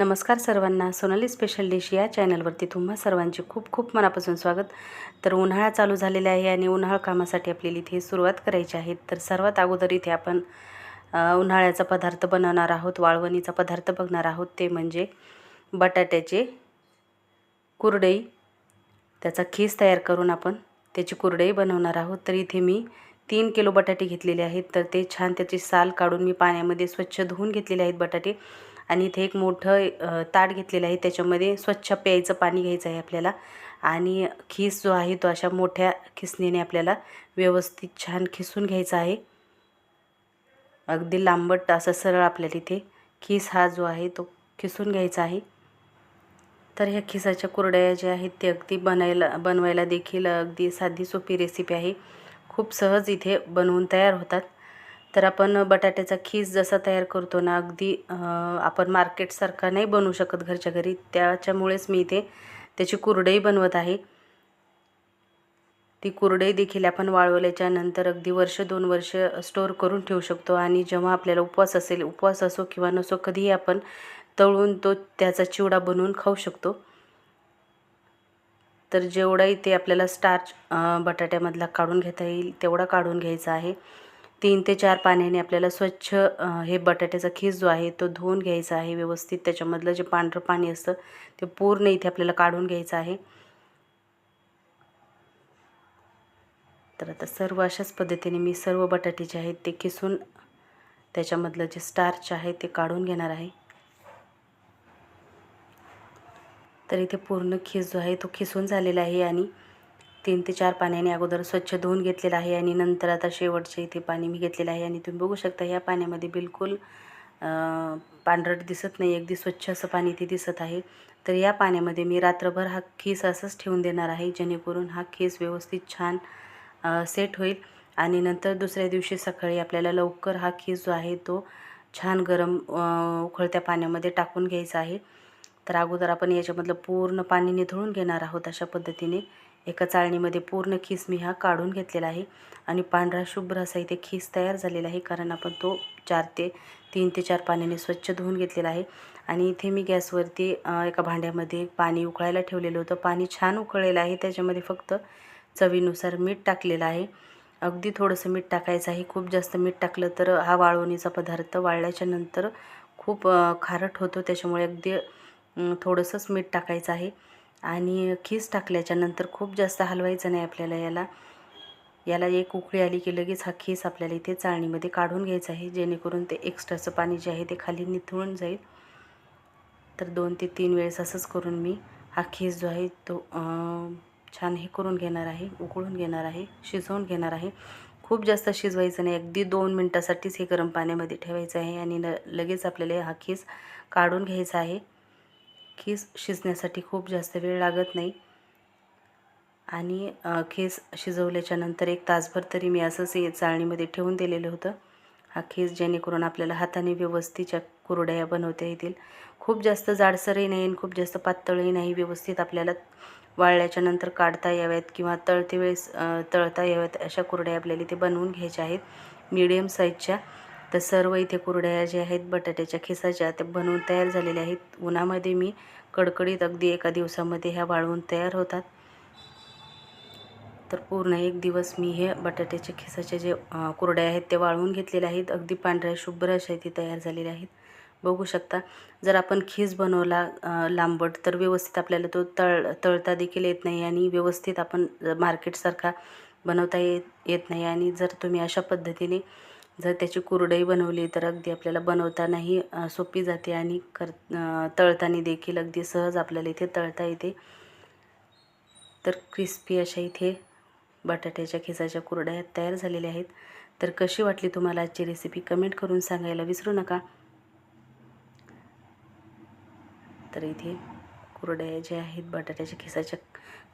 नमस्कार सर्वांना. Sonali special dish या चॅनलवरती तुम्हा सर्वांचे खूप खूप मनापासून स्वागत. तर उन्हाळा चालू झालेला आहे आणि उन्हाळा कामासाठी आपल्याला इथे सुरुवात करायची आहे. तर सर्वात अगोदर इथे आपण उन्हाळ्याचा पदार्थ बनवणार आहोत वाळवणीचा पदार्थ बघणार आहोत. ते म्हणजे बटाट्याचे कुरडई त्याचा खीस तयार करून आपण त्याची कुरडई बनवणार आहोत. तर इथे मी तीन किलो बटाटे घेतलेले आहेत. तर ते छान त्याची साल काढून मी पाण्यामध्ये स्वच्छ धुवून घेतलेले आहेत बटाटे. आणि इथे एक मोठं ताट घेतलेलं आहे. त्याच्यामध्ये स्वच्छ प्यायचं पाणी घ्यायचं आहे आपल्याला. आणि खीस जो आहे तो अशा मोठ्या खिसणीने आपल्याला व्यवस्थित छान खिसून घ्यायचा आहे. अगदी लांबट असं सरळ आपल्याला इथे खीस हा जो आहे तो खिसून घ्यायचा आहे. तर ह्या खिसाच्या कुरड्या ज्या आहेत ते अगदी बनायला बनवायला देखील अगदी साधी सोपी रेसिपी आहे. खूप सहज इथे बनवून तयार होतात. तर आपण बटाट्याचा खीस जसा तयार करतो ना अगदी आपण मार्केटसारखा नाही बनवू शकत घरच्या घरी. त्याच्यामुळेच मी इथे त्याची कुरडई बनवत आहे. ती कुरडई देखील आपण वाळवल्याच्या नंतर अगदी वर्ष दोन वर्ष स्टोअर करून ठेवू शकतो. आणि जेव्हा आपल्याला उपवास असेल उपवास असो किंवा नसो कधीही आपण तळून तो त्याचा चिवडा बनवून खाऊ शकतो. तर जेवढा ते आपल्याला स्टार्च बटाट्यामधला काढून घेता येईल तेवढा काढून घ्यायचा आहे. तीन ते चार पाण्याने आपल्याला स्वच्छ हे बटाट्याचा खीस जो आहे तो धुवून घ्यायचा आहे व्यवस्थित. त्याच्यामधलं जे पांढरं पाणी असतं ते पूर्ण इथे आपल्याला काढून घ्यायचं आहे. तर आता सर्व अशाच पद्धतीने मी सर्व बटाटे जे आहेत ते किसून त्याच्यामधलं जे स्टार्च आहे ते काढून घेणार आहे. तर इथे पूर्ण खीस जो आहे तो खिसून झालेला आहे आणि तीन ते चार पाण्याने अगोदर स्वच्छ धुवून घेतलेला आहे आणि नंतर आता शेवटचे इथे पाणी मी घेतलेलं आहे आणि तुम्ही बघू शकता या पाण्यामध्ये बिलकुल पांढरट दिसत नाही. अगदी स्वच्छ असं पाणी इथे दिसत आहे. तर या पाण्यामध्ये मी रात्रभर हा खीस असंच ठेवून देणार आहे जेणेकरून हा खीस व्यवस्थित छान सेट होईल. आणि नंतर दुसऱ्या दिवशी सकाळी आपल्याला लवकर हा खीस जो आहे तो छान गरम उखळत्या उकळत्या पाण्यामध्ये टाकून घ्यायचा आहे. तर अगोदर आपण याच्यामधलं पूर्ण पाणी निथळून घेणार आहोत अशा पद्धतीने. एका चाळणीमध्ये पूर्ण खीस मी हा काढून घेतलेला आहे आणि पांढरा शुभ्र असा इथे खीस तयार झालेला आहे कारण आपण तो चार ते तीन ते चार पाण्याने स्वच्छ धुवून घेतलेला आहे. आणि इथे मी गॅसवरती एका भांड्यामध्ये पाणी उकळायला ठेवलेलं होतं. पाणी छान उकळलेलं आहे त्याच्यामध्ये फक्त चवीनुसार मीठ टाकलेलं आहे. अगदी थोडंसं मीठ टाकायचं आहे. खूप जास्त मीठ टाकलं तर हा वाळवणीचा पदार्थ वाळल्याच्या नंतर खूप खारट होतो. त्याच्यामुळे अगदी थोडंसंच मीठ टाकायचं आहे. आणि खीस टाकल्याच्या नंतर खूप जास्त हलवायचं नाही आपल्याला याला. याला एक उकळी आली की लगेच हा खीस आपल्याला इथे चाळणीमध्ये काढून घ्यायचा आहे जेणेकरून ते एक्स्ट्राचं पाणी जे आहे ते खाली निथळून जाईल. तर दोन ते तीन वेळेस असंच करून मी हा खीस जो आहे तो छान हे करून घेणार आहे उकळून घेणार आहे शिजवून घेणार आहे. खूप जास्त शिजवायचं नाही अगदी दोन मिनटासाठीच हे गरम पाण्यामध्ये ठेवायचं आहे आणि न लगेच आपल्याला हा खीस काढून घ्यायचा आहे. खीस शिजण्यासाठी खूप जास्त वेळ लागत नाही. आणि खीस शिजवल्याच्या नंतर एक तासभर तरी मी असंच हे चाळणीमध्ये ठेवून दिलेलं होतं. हा खीस जेणेकरून आपल्याला हाताने व्यवस्थितच्या कुरड्या बनवता येतील. खूप जास्त जाडसरही नाही आणि खूप जास्त पातळही नाही व्यवस्थित आपल्याला वाळल्याच्या नंतर काढता याव्यात किंवा तळते वेळेस तळता याव्यात अशा कुरड्या आपल्याला इथे बनवून घ्यायच्या आहेत. मीडियम साईजच्या. तर सर्व इथे कुरड्या ज्या आहेत बटाट्याच्या खिसाच्या त्या बनवून तयार झालेल्या आहेत. उन्हामध्ये मी कडकडीत अगदी एका दिवसामध्ये ह्या वाळवून तयार होतात. तर पूर्ण एक दिवस मी हे बटाट्याच्या खिसाचे जे कुरड्या आहेत ते वाळवून घेतलेल्या आहेत. अगदी पांढऱ्या शुभ्र अशा इथे तयार झालेल्या आहेत. बघू शकता जर आपण खीस बनवला लांबट तर व्यवस्थित आपल्याला तो तळ तळता देखील येत नाही आणि व्यवस्थित आपण मार्केटसारखा बनवता येत येत नाही. आणि जर तुम्ही अशा पद्धतीने जर त्याची कुरडई बनवली तर अगदी आपल्याला बनवतानाही सोपी जाते आणि कर तळताना देखील अगदी सहज आपल्याला इथे तळता येते. तर क्रिस्पी अशा इथे बटाट्याच्या खिसाच्या कुरड्या तयार झालेल्या आहेत. तर कशी वाटली तुम्हाला आजची रेसिपी कमेंट करून सांगायला विसरू नका. तर इथे कुरड्या ज्या आहेत बटाट्याच्या खिसाच्या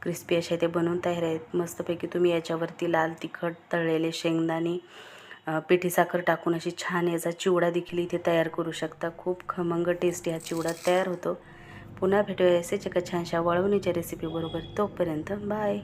क्रिस्पी अशा ते बनवून तयार आहेत. मस्तपैकी तुम्ही याच्यावरती लाल तिखट तळलेले शेंगदाणे पिठी साखर टाकून अशी छान याचा चिवडा देखील इथे तयार करू शकता. खूप खमंग टेस्टी हा चिवडा तयार होतो. पुन्हा भेटूया असेच एका छानशा वळवणीच्या रेसिपीबरोबर तोपर्यंत बाय.